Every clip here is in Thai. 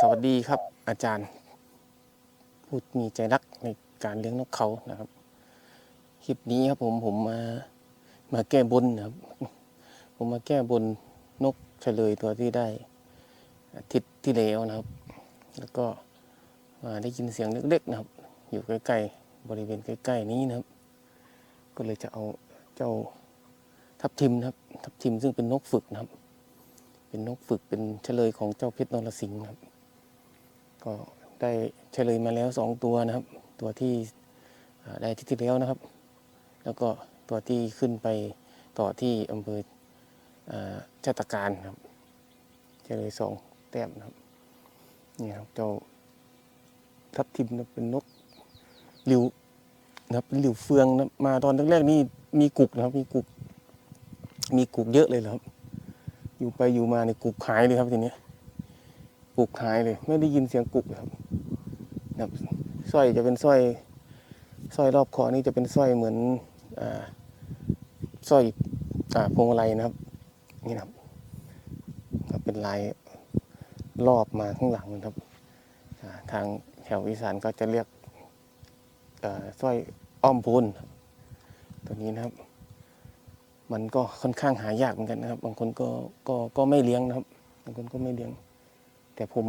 สวัสดีครับอาจารย์พูดมีใจรักในการเลี้ยงนกเขานะครับคลิปนี้ครับผมผมมามาแก้บนนะครับ ผมมาแก้บนนกเฉลยตัวที่ได้อาทิตย์ที่แล้วนะครับ แล้วก็มาได้ยินเสียงเล็กๆนะครับ อยู่ใกล้ๆบริเวณใกล้ๆนี้นะครับ ก็เลยจะเอาเจ้าทับทิมนะครับ ทับทิมซึ่งเป็นนกฝึกนะครับ เป็นนกฝึกเป็นเฉลยของเจ้าเพชรนรสิงห์นะครับ ก็ได้เฉลยมาแล้วสองตัวนะครับ ตัวที่ได้ที่ที่แล้วนะครับ แล้วก็ตัวที่ขึ้นไปต่อที่อำเภออ่าชาตการครับเฉลยสองแต้มนะครับนี่ครับเจ้าทับทิมนะเป็นนกหลิวนะครับเป็นหลิวเฟืองนะมาตอนแรกๆนี่มีกุกนะครับ มีกุก มีกุกเยอะเลยเหรอครับ อยู่ไปอยู่มาในยกุกหายเลยครับทีเนี้ กุกหายเลย ไม่ได้ยินเสียงกุกเลยครับนะครับสร้อยจะเป็นสร้อยสร้อยรอบคอนี่จะเป็นสร้อยเหมือนอ่าสร้อยอ่าพวงมาลัยนะครับ นี่นะครับครับ เป็นลายรอบมาข้างหลังนะครับทางแถวอีสานก็จะเรียกสร้อยอ้อมพูนตัวนี้นะครับ มันก็ค่อนข้างหายากเหมือนกันนะครับ บางคนก็ก็ก็ไม่เลี้ยงนะครับ บางคนก็ไม่เลี้ยง แต่ผม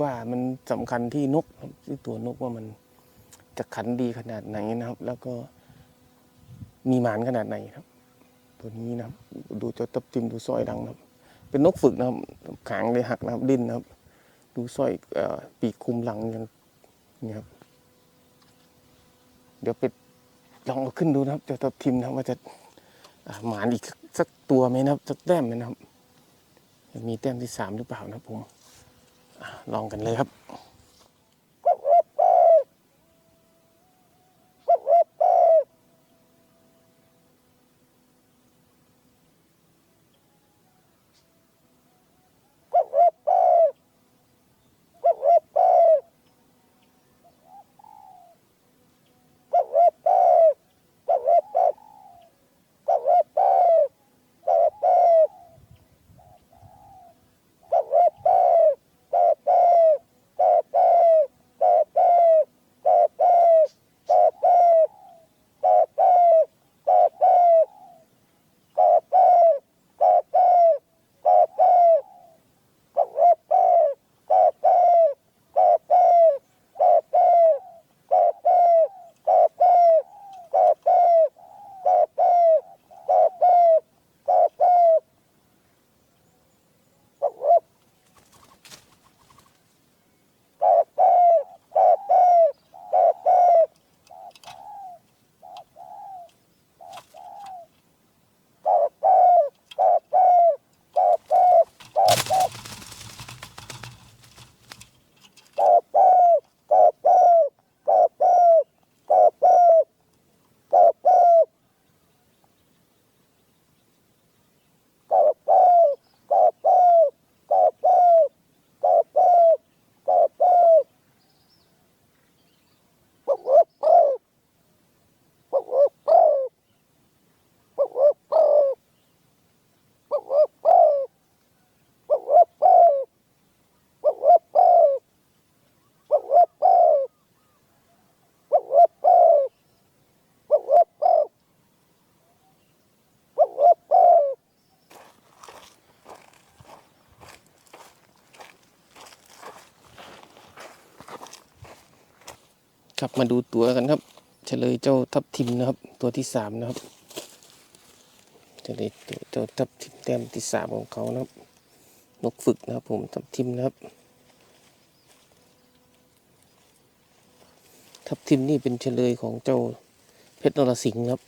ว่ามันสำคัญที่นกที่ตัวนกว่ามันจะขันดีขนาดไหนนะครับ แล้วก็มีหมานขนาดไหนครับ ตัวนี้นะครับ ดูเจ้าตับทิมดูสร้อยดังนะครับ เป็นนกฝึกนะครับขางเลยหักนะครับดิ้นนะครับ ดูสร้อยอปีกคุมหลังยังนี่ครับ เดี๋ยวไปลองเอาขึ้นดูนะครับเจ้าตับทิมนะครับว่าจะหมานอีกสักตัวไหมนะครับสักแต้มไหมนะครับ มีแต้มที่สามหรือเปล่านะครับผม ลองกันเลยครับ ครับมาดูตัวกันครับ เฉลยเจ้าทับทิมนะครับ ตัวที่สามนะครับเฉลยตัวเจ้าทับทิมแต้มที่สามของเขานะครับ นกฝึกนะครับ ผมทับทิมนะครับ ทับทิมนี่เป็นเฉลยของเจ้าเพชรนรสิงห์ครับ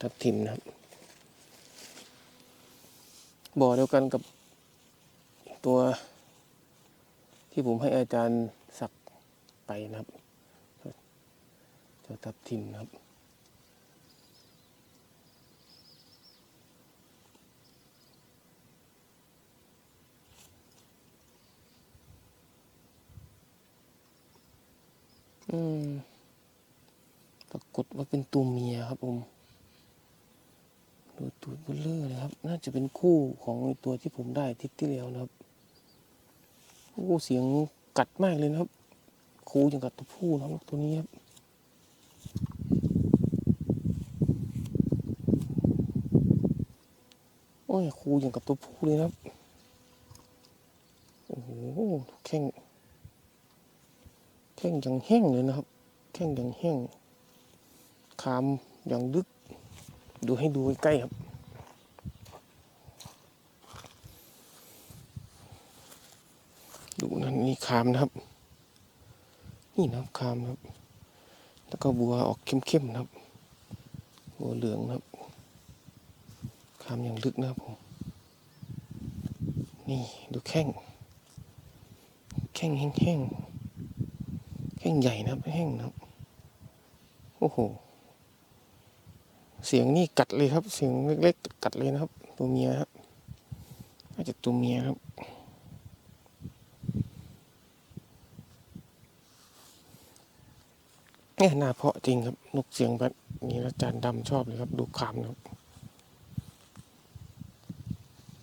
ทับทิมนะครับบ่อเดียวกันกับตัวที่ผมให้อาจารย์ ไปนะครับเจ้าทับทิมนะครับ อืมปรากฏว่าเป็นตัวเมียครับผมดูตูดเบลเลอร์เลยครับ น่าจะเป็นคู่ของตัวที่ผมได้ทิศที่แล้วนะครับ โอ้เสียงกัดมากเลยนะครับ คูอย่างกับตัวผู้นะครับตัวนี้ครับโอ้ยคูอย่างกับตัวผู้เลยครับโอ้โหแข้งแข้งอย่างแห้งเลยนะครับ แข้งอย่างแห้งคามอย่างลึก ดูให้ดูใกล้ครับดูนั่นนี่คามนะครับ นี่นะครับคามนะครับ แล้วก็บัวออกเข้มๆนะครับ บัวเหลืองนะครับ คามอย่างลึกนะครับผม นี่ดูแข้ง แข้งแห้งๆ แข้งใหญ่นะครับแห้งนะครับ โอ้โห เสียงนี่กัดเลยครับ เสียงเล็กๆ กัดเลยนะครับ ตัวเมียครับน่าจะตัวเมียครับ เนี่ยน่าเพาะจริงครับ นกเสียงแบบนี้อาจารย์ดำชอบเลยครับ ดูขามนะครับ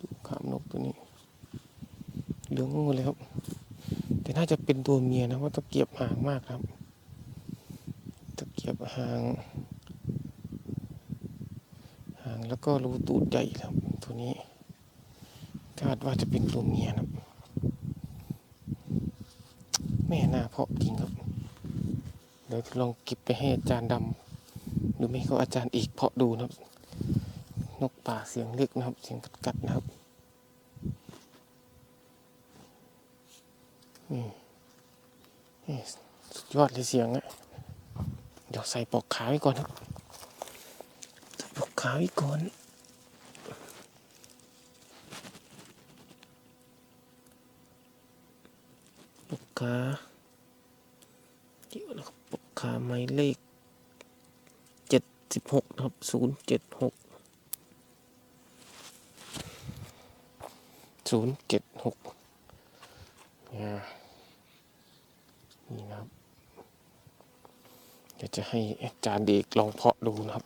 ดูขามนกตัวนี้เหลืองหมดเลยครับ แต่น่าจะเป็นตัวเมียนะว่าตะเกียบหางมากครับ ตะเกียบหาง หางแล้วก็รูตูดใหญ่ครับ ตัวนี้คาดว่าจะเป็นตัวเมียนะครับแม่น่าเพาะจริงครับ ดี๋ยวลองเก็บไปให้อาจารย์ดำหรือไม่ก็อาจารย์เอกเพาะดูนะครับ นกป่าเสียงเล็กนะครับ เสียงกัดๆนะครับนี่สุดยอดเลยเสียงอะเดี๋ยวใส่ปลอกขาไว้ก่อนครับใส่ปลอกขาไว้ก่อนปลอกขาเดี๋ยวนะครับปลอก ขาหมายเลขเจ็ดสิบหกครับศูนย์เจ็ดหกศูนย์เจ็ดหกนี่ยนี่นะครับเดี๋ยวจะให้อาจารย์เด็กลองเพาะดูนะครับ